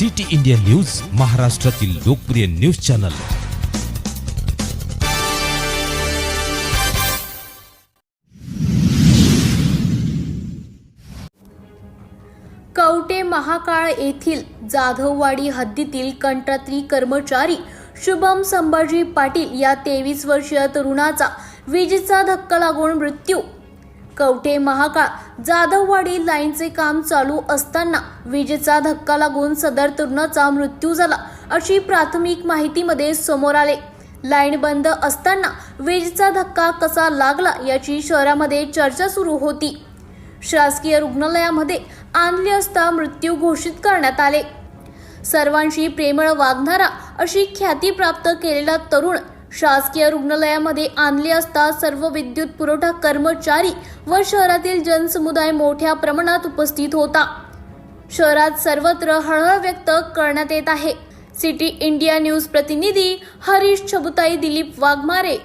City India news महाराष्ट्रातील लोकप्रिय news channel. Kavathe Mahakal येथील जाधववाडी हद्दीतील कंत्राटी कर्मचारी शुभम संभाजी पाटील या तेवीस वर्षीय तरुणाचा विजेचा धक्का लागून मृत्यू कवठे महाकाळ जाधववाडी लाईनचे काम चालू असताना विजेचा धक्का लागून सदर तरुणाचा मृत्यू झाला अशी प्राथमिक माहितीमध्ये समोर आले. लाईन बंद असताना विजेचा धक्का कसा लागला याची शहरामध्ये चर्चा सुरू होती. शासकीय रुग्णालयामध्ये आणले असता मृत्यू घोषित करण्यात आले. सर्वांशी प्रेमळ वागणारा अशी ख्याती प्राप्त केलेला तरुण शासकीय रुग्णालयामध्ये आणले असता सर्व विद्युत पुरवठा कर्मचारी व शहरातील जनसमुदाय मोठ्या प्रमाणात उपस्थित होता. शहरात सर्वत्र हळहळ व्यक्त करण्यात येत आहे. सिटी इंडिया न्यूज प्रतिनिधी हरीश छबुताई दिलीप वाघमारे